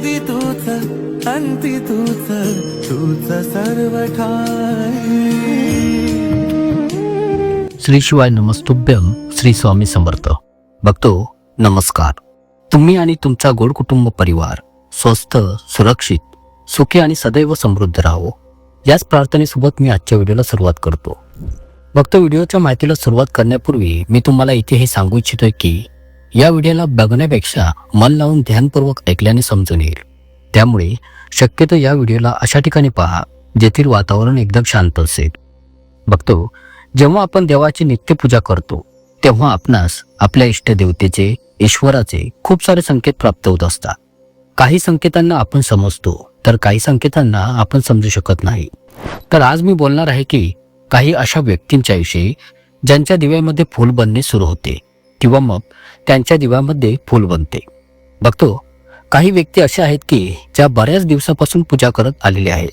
आधी तूच अंती तूच तूच सर्व श्री शिवाय नमस्तुभ्यम श्री स्वामी समर्थ. बघतो नमस्कार. तुम्ही आणि तुमचा गोड कुटुंब परिवार स्वस्थ सुरक्षित सुखी आणि सदैव समृद्ध राहो. याच प्रार्थनेसोबत मी आजच्या व्हिडिओला सुरुवात करतो. फक्त व्हिडिओच्या माहितीला सुरुवात करण्यापूर्वी मी तुम्हाला इथे हे सांगू इच्छितोय की या व्हिडिओला बघण्यापेक्षा मन लावून ध्यानपूर्वक ऐकल्याने समजून येईल. त्यामुळे शक्यतो या व्हिडिओला अशा ठिकाणी पहा जेथील वातावरण एकदम शांत असेल. बघतो जेव्हा आपण देवाची नित्यपूजा करतो तेव्हा आपणास आपल्या इष्टदेवतेचे ईश्वराचे खूप सारे संकेत प्राप्त होत असतात. काही संकेतांना आपण समजतो तर काही संकेतांना आपण समजू शकत नाही. तर आज मी बोलणार आहे की काही अशा व्यक्तींच्या विषयी ज्यांच्या दिव्यामध्ये फूल बनणे सुरू होते. किंवा मग त्यांच्या दिव्यामध्ये फूल बनते. बघतो काही व्यक्ती अशा आहेत की ज्या बऱ्याच दिवसापासून पूजा करत आलेल्या आहेत.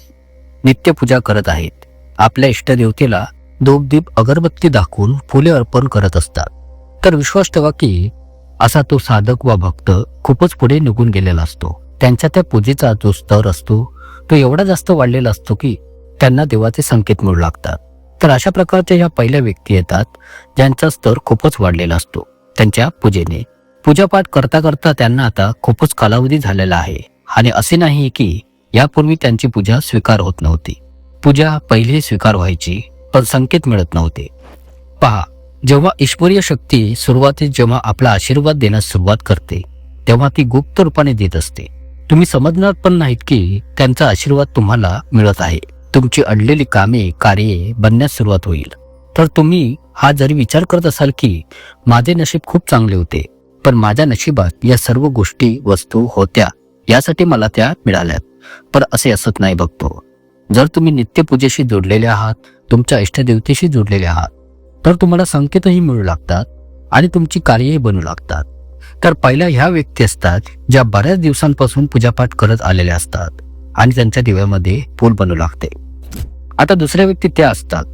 नित्यपूजा करत आहेत. आपल्या इष्टदेवतेला दोपदीप अगरबत्ती दाखवून फुले अर्पण करत असतात. तर विश्वास ठेवा की असा तो साधक वा भक्त खूपच पुढे निघून गेलेला असतो. त्यांच्या त्या पूजेचा जो स्तर असतो तो एवढा जास्त वाढलेला असतो की त्यांना देवाचे संकेत मिळू लागतात. तर अशा प्रकारच्या ह्या पहिल्या व्यक्ती येतात ज्यांचा स्तर खूपच वाढलेला असतो. त्यांच्या पूजेने. पूजापाठ करता करता त्यांना आता खूपच कालावधी झालेला आहे. आणि असे नाही की यापूर्वी त्यांची पूजा स्वीकार होत नव्हती. पूजा पहिले स्वीकार व्हायची पण संकेत मिळत नव्हते. पहा जेव्हा ईश्वरीय शक्ती सुरुवातीस जेव्हा आपला आशीर्वाद देण्यास सुरुवात करते तेव्हा ती गुप्त रूपाने देत असते. तुम्ही समजणार पण नाहीत की त्यांचा आशीर्वाद तुम्हाला मिळत आहे. तुमची अडलेली कामे कार्ये बनण्यास सुरुवात होईल. तर तुम्ही हा जरी विचार करत असाल की माझे नशीब खूप चांगले होते पण माझ्या नशिबात या सर्व गोष्टी वस्तू होत्या यासाठी मला त्या मिळाल्यात. पण असे असत नाही बघतो जर तुम्ही नित्यपूजेशी जोडलेले आहात तुमच्या इष्टदेवतेशी जोडलेले आहात तर तुम्हाला संकेतही मिळू लागतात आणि तुमची कार्यही बनू लागतात. तर पहिल्या ह्या व्यक्ती असतात ज्या बऱ्याच दिवसांपासून पूजापाठ करत आलेल्या असतात आणि त्यांच्या दिव्यामध्ये फूल बनू लागते. आता दुसऱ्या व्यक्ती त्या असतात.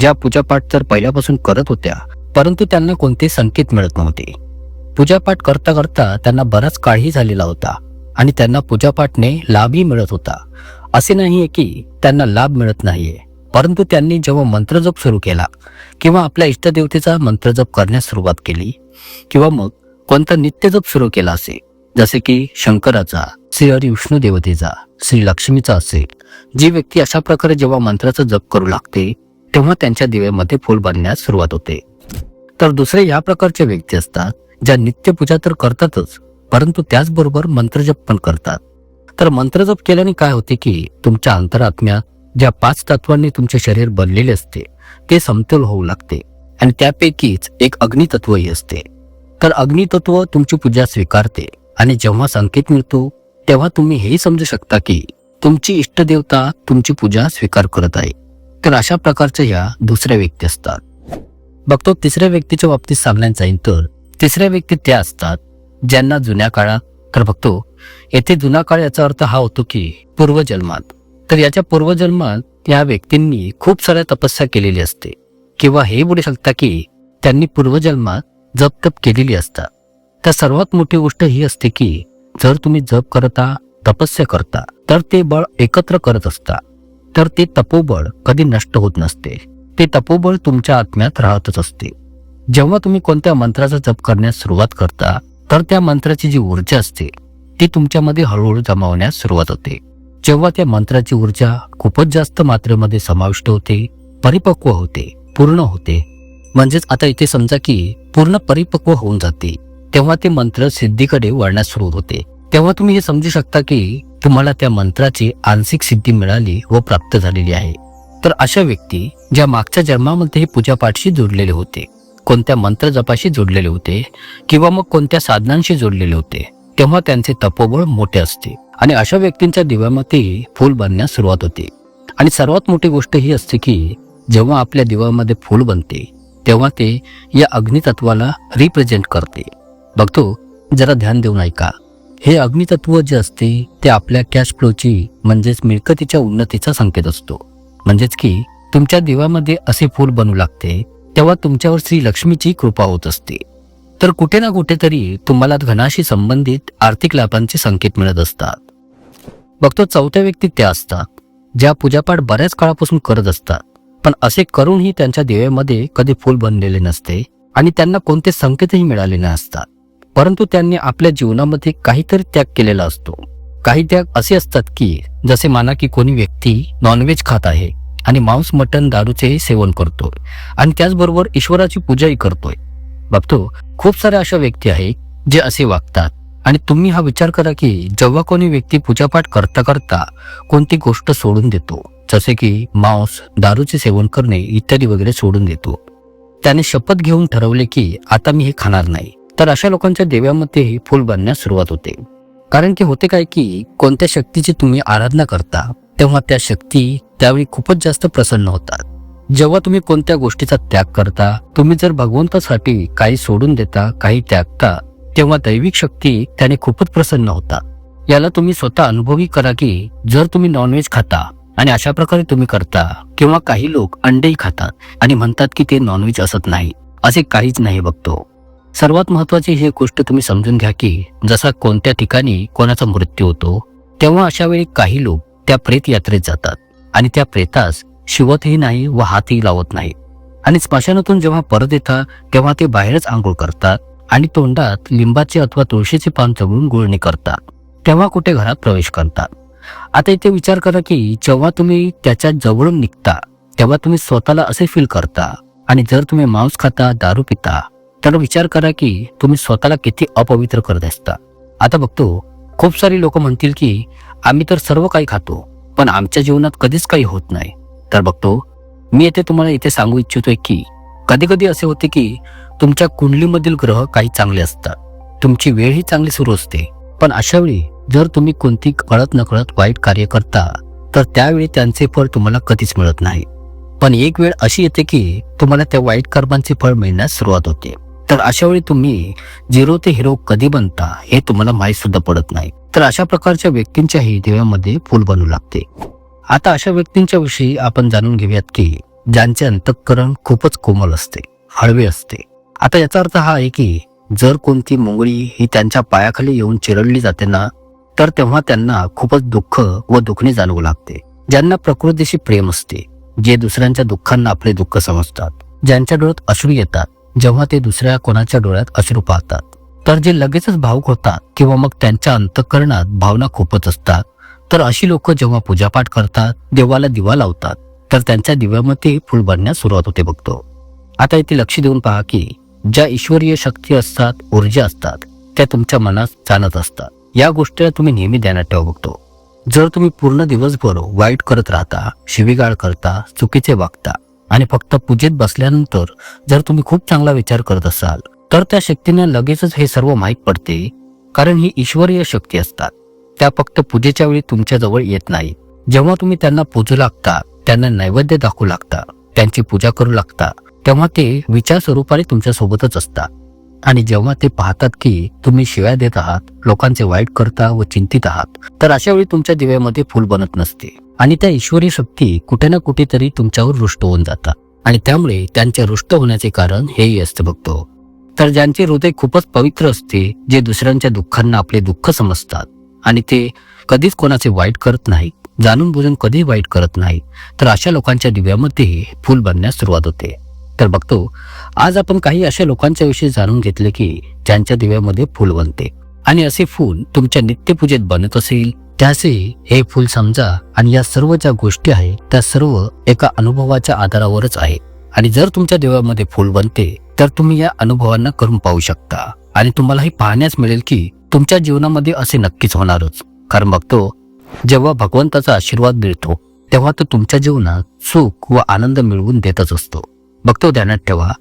ज्या पूजापाठ तर पहिल्यापासून करत होत्या परंतु त्यांना कोणते संकेत मिळत नव्हते. पूजापाठ करता करता त्यांना बराच काळही झालेला होता आणि त्यांना पूजापाठने लाभही मिळत होता. असे नाहीये की त्यांना लाभ मिळत नाहीये परंतु त्यांनी जेव्हा मंत्रजप सुरू केला किंवा आपल्या इष्टदेवतेचा मंत्रजप करण्यास सुरुवात केली किंवा मग कोणता नित्यजप सुरू केला असे जसे की शंकराचा श्री हरी विष्णू देवतेचा श्री लक्ष्मीचा असेल जी व्यक्ती अशा प्रकारे जेव्हा मंत्राचा जप करू लागते तेव्हा त्यांच्या दिव्यामध्ये फूल बनण्यास सुरुवात होते. तर दुसरे या प्रकारच्या व्यक्ती असतात ज्या नित्यपूजा तर करतातच परंतु त्याचबरोबर मंत्रजप पण करतात. तर मंत्रजप केल्याने काय होते की तुमच्या अंतरात्म्यात ज्या पाच तत्वांनी तुमचे शरीर बनलेले असते ते समतोल होऊ लागते आणि त्यापैकीच एक अग्नितत्वही असते. तर अग्नितत्व तुमची पूजा स्वीकारते आणि जेव्हा संकेत मिळतो तेव्हा तुम्ही हेही समजू शकता की तुमची इष्टदेवता तुमची पूजा स्वीकार करत आहे. तर अशा प्रकारच्या ह्या दुसऱ्या व्यक्ती असतात. बघतो तिसऱ्या व्यक्तीच्या बाबतीत सांगण्यात जाईल तर तिसऱ्या व्यक्ती त्या असतात ज्यांना जुन्या काळात तर बघतो येथे जुना काळ याचा अर्थ हा होतो की पूर्वजन्मात. तर याच्या पूर्वजन्मात या व्यक्तींनी खूप साऱ्या तपस्या केलेली असते. किंवा हे बोलू शकता की त्यांनी पूर्वजन्मात जप तप केलेली असतात. तर सर्वात मोठी गोष्ट ही असते की जर तुम्ही जप करता तपस्या करता तर ते बळ एकत्र करत असता तर ते तपोबळ कधी नष्ट होत नसते. ते तपोबळ तुमच्या आत्म्यात राहतच असते. जेव्हा तुम्ही कोणत्या मंत्राचा जप करण्यास सुरुवात करता तर त्या मंत्राची जी ऊर्जा असते ती तुमच्यामध्ये हळूहळू जमावण्यास सुरुवात होते. जेव्हा त्या मंत्राची ऊर्जा खूपच जास्त मात्रेमध्ये समाविष्ट होते परिपक्व होते पूर्ण होते. म्हणजेच आता इथे समजा की पूर्ण परिपक्व होऊन जाते. तेव्हा ते मंत्र सिद्धीकडे वळण्यास सुरू होते. तेव्हा तुम्ही हे समजू शकता की तुम्हाला त्या मंत्राची आंशिक सिद्धी मिळाली व प्राप्त झालेली आहे. तर अशा व्यक्ती ज्या मागच्या जन्मामध्ये पूजापाठशी जोडलेले होते कोणत्या मंत्र जपाशी जोडलेले होते किंवा मग कोणत्या साधनांशी जोडलेले होते तेव्हा त्यांचे तपोबळ मोठे असते आणि अशा व्यक्तींच्या दिव्यामध्ये फूल बनण्यास सुरुवात होते. आणि सर्वात मोठी गोष्ट ही असते की जेव्हा आपल्या दिव्यामध्ये फूल बनते तेव्हा ते या अग्नितत्वाला रिप्रेझेंट करते. बघतो जरा ध्यान देऊन ऐका. हे अग्नितत्व जे असते ते आपल्या कॅश फ्लोची म्हणजेच मिळकतीच्या उन्नतीचा संकेत असतो. म्हणजेच की तुमच्या दिव्यामध्ये असे फूल बनू लागते तेव्हा तुमच्यावर श्री लक्ष्मीची कृपा होत असते. तर कुठे ना कुठेतरी तुम्हाला धनाशी संबंधित आर्थिक लाभांचे संकेत मिळत असतात. बघतो चौथ्या व्यक्ती त्या असतात ज्या पूजापाठ बऱ्याच काळापासून करत असतात पण असे करूनही त्यांच्या दिव्यामध्ये कधी फूल बनलेले नसते आणि त्यांना कोणते संकेतही मिळाले नसतात. परंतु त्यांनी आपल्या जीवनामध्ये काहीतरी त्याग केलेला असतो. काही त्याग असे असतात की जसे माना की कोणी व्यक्ती नॉनव्हेज खात आहे आणि मांस मटण दारूचेही सेवन करतो आणि त्याचबरोबर ईश्वराची पूजाही करतोय. बघतो खूप साऱ्या अशा व्यक्ती आहेत जे असे वागतात. आणि तुम्ही हा विचार करा की जेव्हा कोणी व्यक्ती पूजापाठ करता करता कोणती गोष्ट सोडून देतो जसे की मांस दारूचे सेवन करणे इत्यादी वगैरे सोडून देतो. त्याने शपथ घेऊन ठरवले की आता मी हे खाणार नाही. तर अशा लोकांच्या देव्यामध्येही फुल बनण्यास सुरुवात होते. कारण की होते काय की कोणत्या शक्तीची तुम्ही आराधना करता तेव्हा त्या शक्ती त्यावेळी खूपच जास्त प्रसन्न होतात. जेव्हा तुम्ही कोणत्या गोष्टीचा त्याग करता तुम्ही जर भगवंतासाठी काही सोडून देता काही त्यागता तेव्हा दैविक शक्ती त्याने खूपच प्रसन्न होतात याला तुम्ही स्वतः अनुभवी करा की जर तुम्ही नॉनव्हेज खाता आणि अशा प्रकारे तुम्ही करता किंवा काही लोक अंडेही खातात आणि म्हणतात की ते नॉनव्हेज असत नाही असे काहीच नाही बघतो. सर्वात महत्वाची ही गोष्ट तुम्ही समजून घ्या की जसा कोणत्या ठिकाणी कोणाचा मृत्यू होतो तेव्हा अशा वेळी काही लोक त्या प्रेत यात्रेत जातात. आणि त्या प्रेतास शिवतही नाही व हातही लावत नाही. आणि स्मशानातून जेव्हा परत येतात तेव्हा ते बाहेरच आंघोळ करतात आणि तोंडात लिंबाचे अथवा तुळशीचे पान चढवून गुळणी करतात. तेव्हा कुठे घरात प्रवेश करतात. आता इथे विचार करा की जेव्हा तुम्ही त्याच्या जवळून निघता तेव्हा तुम्ही स्वतःला असे फील करता. आणि जर तुम्ही मांस खाता दारू पिता तर विचार करा की तुम्ही स्वतःला किती अपवित्र करत असता. आता बघतो खूप सारी लोक म्हणतील की आम्ही तर सर्व काही खातो पण आमच्या जीवनात कधीच काही होत नाही. तर बघतो मी येथे तुम्हाला इथे सांगू इच्छितोय की कधी कधी असे होते की तुमच्या कुंडलीमधील ग्रह काही चांगले असतात. तुमची वेळही चांगली सुरू असते. पण अशा वेळी जर तुम्ही कोणती कळत नकळत वाईट कार्य करता तर त्यावेळी त्यांचे फळ तुम्हाला कधीच मिळत नाही. पण एक वेळ अशी येते की तुम्हाला त्या वाईट कर्मांचे फळ मिळण्यास सुरुवात होते. तर अशा वेळी तुम्ही झिरो ते हिरो कधी बनता हे तुम्हाला माहीत सुद्धा पडत नाही. तर अशा प्रकारच्या व्यक्तींच्याही देवामध्ये फूल बनू लागते. आता अशा व्यक्तींच्या विषयी आपण जाणून घेऊयात की ज्यांचे अंतःकरण खूपच कोमल असते हळवे असते. आता याचा अर्थ हा आहे की जर कोणती मुंगळी ही त्यांच्या पायाखाली येऊन चिरडली जाते ना तर तेव्हा त्यांना खूपच दुःख व दुखणे जाणवू लागते. ज्यांना प्रकृतीशी प्रेम असते जे दुसऱ्यांच्या दुःखांना आपले दुःख समजतात ज्यांच्या डोळ्यात अश्रू येतात जेव्हा ते दुसऱ्या कोणाच्या डोळ्यात अश्रू पाहतात. तर जे लगेचच भावुक होतात किंवा मग त्यांच्या अंतकरणात भावना खूपच असतात. तर अशी लोक जेव्हा पूजापाठ करतात देवाला दिवा लावतात तर त्यांच्या दिव्यामध्ये फुल भरण्यास सुरुवात होते बघतो. आता इथे लक्ष देऊन पहा की ज्या ईश्वरीय शक्ती असतात ऊर्जा असतात त्या तुमच्या मनात जाणत असतात. या गोष्टीला तुम्ही नेहमी ध्यानात ठेवा बघतो. जर तुम्ही पूर्ण दिवसभर वाईट करत राहता शिवीगाळ करता चुकीचे वागता आणि फक्त पूजेत बसल्यानंतर जर तुम्ही खूप चांगला विचार करत असाल तर त्या शक्तींना लगेचच हे सर्व माहीत पडते कारण ही ईश्वरीय शक्ती असतात. त्या फक्त पूजेच्या वेळी तुमच्या जवळ येत नाही जेव्हा तुम्ही त्यांना पूजू लागता त्यांना नैवेद्य दाखवू लागता त्यांची पूजा करू लागता तेव्हा ते विचार स्वरूपाने तुमच्या सोबतच असतात. आणि जेव्हा ते पाहतात की तुम्ही शिव्या देत आहात लोकांचे वाईट करता व चिंतित आहात तर अशा वेळी तुमच्या दिव्यामध्ये फुल बनत नसते. आणि त्या ईश्वरी शक्ती कुठे ना कुठेतरी तुमच्यावर रुष्ट होऊन जातात. आणि त्यामुळे त्यांचे रुष्ट होण्याचे कारण हेही असते बघतो. तर ज्यांचे हृदय खूपच पवित्र असते जे दुसऱ्यांच्या दुःखांना आपले दुःख समजतात आणि ते कधीच कोणाचे वाईट करत नाहीत जाणून बुजून कधी वाईट करत नाही तर अशा लोकांच्या दिव्यामध्ये फुल बनण्यास सुरुवात होते. तर बघतो आज आपण काही अशा लोकांच्या विषयी जाणून घेतले की ज्यांच्या दिव्यामध्ये फूल बनते आणि असे फूल तुमच्या नित्यपूजेत बनत असेल त्याचे हे फूल समजा आणि या सर्व ज्या गोष्टी आहेत त्या सर्व एका अनुभवाच्या आधारावरच आहे आणि जर तुमच्या देवामध्ये फूल बनते तर तुम्ही या अनुभवांना करून पाहू शकता. आणि तुम्हाला हे पाहण्यास मिळेल की तुमच्या जीवनामध्ये असे नक्कीच होणारच. कारण बघतो जेव्हा भगवंताचा आशीर्वाद मिळतो तेव्हा तो तुमच्या जीवनात सुख व आनंद मिळवून देतच असतो. बघतो ध्यानात ठेवा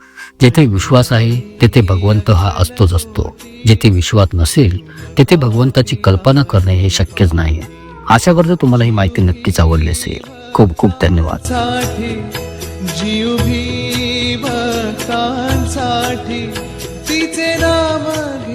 जेथे विश्वास आहे तेथे भगवंत हा असतोच असतो. जेथे विश्वास नसेल तेथे भगवंताची कल्पना करणे हे शक्यच नाही. आशा करतो तुम्हाला ही माहिती नक्कीच आवडली असेल. खूप खूप धन्यवाद. साठी जीव भक्तांसाठी तिचे नाम